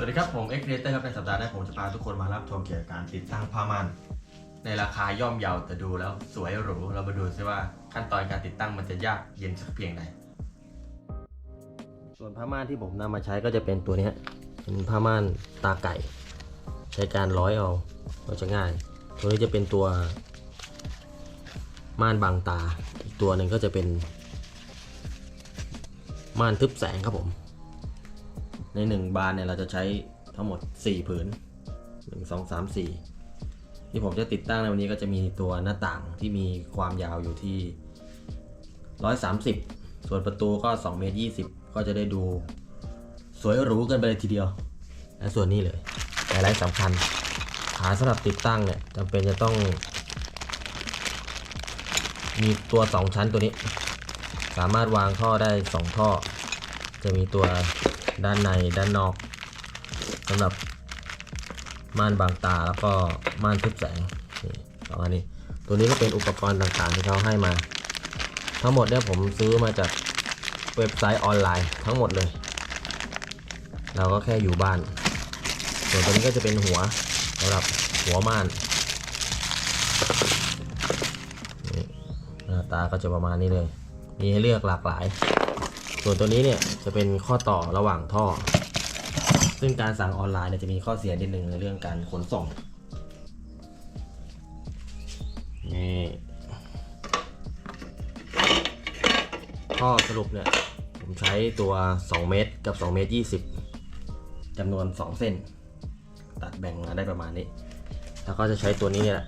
สวัสดีครับ ผมเอ็กเรเตอร์ครับ ในสัปดาห์หน้ผมจะพาทุกคนมารับชมเกี่ยวกับการติดตั้งผ้าม่านในราคาย่อมเยาแต่ดูแล้วสวยหรู เรามาดูซิว่าขั้นตอนการติดตั้งมันจะยากเย็นสักเพียงใดส่วนผ้าม่านที่ผมนำมาใช้ก็จะเป็นตัวนี้เป็นผ้าม่านตาไก่ ใช้การร้อยเอาเราจะง่าย ตัวนี้จะเป็นตัว ม่านบางตา อีกตัวหนึ่งก็จะเป็น ม่านทึบแสงครับผม ในหนึ่งบานเนี่ยเราจะใช้ทั้งหมด 4 ผืน 1 2 3 4 ที่ผมจะติดตั้งในวันนี้ก็จะมีตัวหน้าต่างที่มีความยาวอยู่ที่ 130 ส่วนประตูก็2เมตร20 ก็จะได้ดูสวยหรูกันไปเลยทีเดียว และส่วนนี้เลยไฮไลท์สำคัญขาสำหรับติดตั้งเนี่ยจำเป็นจะต้อง มีตัว 2 ชั้นตัวนี้ สามารถวางท่อได้ 2 ท่อ จะมีตัว ด้านในด้านนอกสำหรับม่านบางตาแล้วก็ม่านทึบแสงนี่สองอันนี้ ตัวนี้ก็เป็นอุปกรณ์ต่างๆที่เขาให้มา ทั้งหมดเนี่ยผมซื้อมาจากเว็บไซต์ออนไลน์ทั้งหมดเลย เราก็แค่อยู่บ้าน ส่วนตัวนี้ก็จะเป็นหัวสำหรับหัวม่านหน้าตาก็จะประมาณนี้เลย มีให้เลือกหลากหลาย ส่วนตัวนี้เนี่ยจะเป็นข้อต่อระหว่างท่อ ซึ่งการสั่งออนไลน์เนี่ยจะมีข้อเสียนิดนึงในเรื่องการขนส่งนี่ข้อสรุปเนี่ย ผมใช้ตัว 2 เมตรกับ 2 เมตร 20จำนวน 2 เส้น ตัดแบ่งมาได้ประมาณนี้ แล้วก็จะใช้ตัวนี้เนี่ยแหละ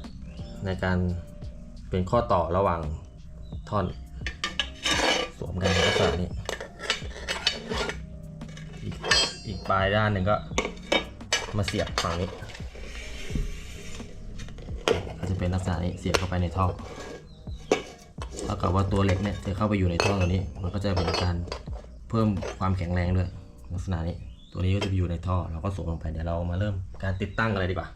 ในการเป็นข้อต่อระหว่างท่อน สวมกันในลักษณะนี้ อีกอีก ปลายด้านหนึ่งก็มาเสียบฝั่งนี้ก็จะเป็นลักษณะนี้เสียบเข้าไปในท่อเท่ากับว่าตัวเหล็กเนี่ยจะเข้าไปอยู่ในท่อตัวนี้ มันก็จะเป็นการเพิ่มความแข็งแรงด้วยลักษณะนี้ ตัวนี้ก็จะไปอยู่ในท่อเราก็สวมลงไปเดี๋ยวเรามาเริ่มการติดตั้งกันเลยดีกว่า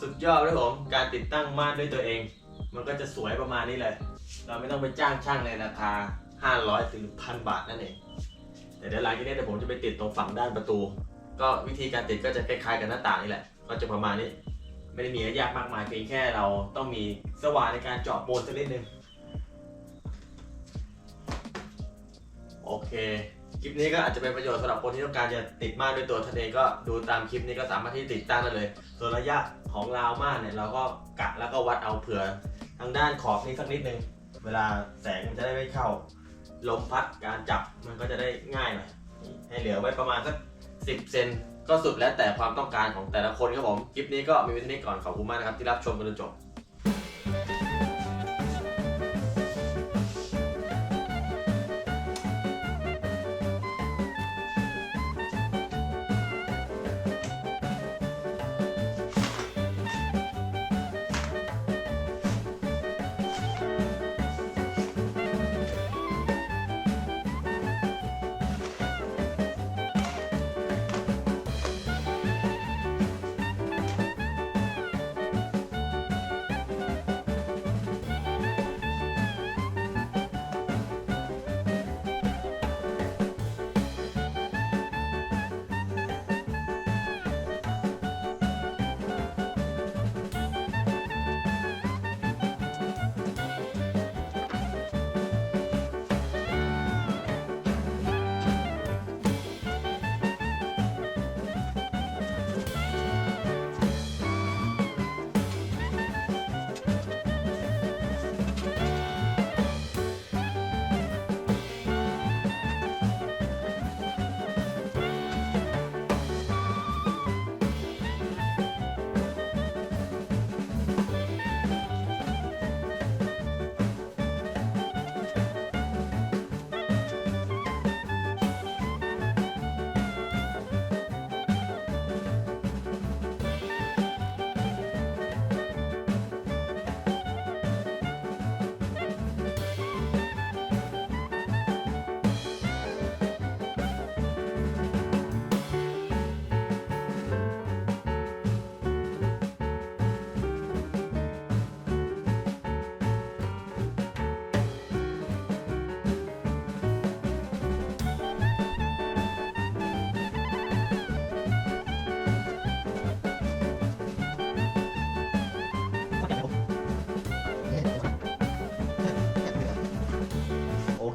สุดยอดเลยผมการติดตั้งม่านด้วยตัวเอง มันก็จะสวยประมาณนี้เลย เราไม่ต้องไปจ้างช่างในราคา 500ถึงพันบาทนั่นเองแต่เดี๋ยวหลังจากนี้เดี๋ยวผมจะไปติดตรงฝั่งด้านประตู ก็วิธีการติดก็จะคล้ายๆกับหน้าต่างนี่แหละ ก็จะประมาณนี้ ไม่ได้มีอะไรยากมากมายเพียงแค่เราต้องมีสว่านในการเจาะโปนสักนิดนึงโอเค คลิปนี้ก็อาจจะเป็นประโยชน์สำหรับคนที่ต้องการจะติดม่านด้วยตัวท่านเองก็ดูตามคลิปนี้ก็สามารถที่ติดตั้งได้เลย ส่วนระยะของราวม่านเนี่ยเราก็กะแล้วก็วัดเอาเผื่อทางด้านขอบนี้สักนิดนึง เวลาแสงมันจะได้ไม่เข้า ลมพัดการจับมันก็จะได้ง่ายหน่อยให้เหลือไว้ประมาณสัก10เซนก็สุดแล้วแต่ความต้องการของแต่ละคนครับผม คลิปนี้ก็มีไว้เท่านี้ก่อนขอบคุณมากนะครับที่รับชมกันจนจบ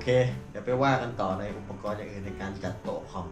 เค เดี๋ยวไปว่ากันต่อในอุปกรณ์อย่างอื่นในการจัดโต๊ะคอม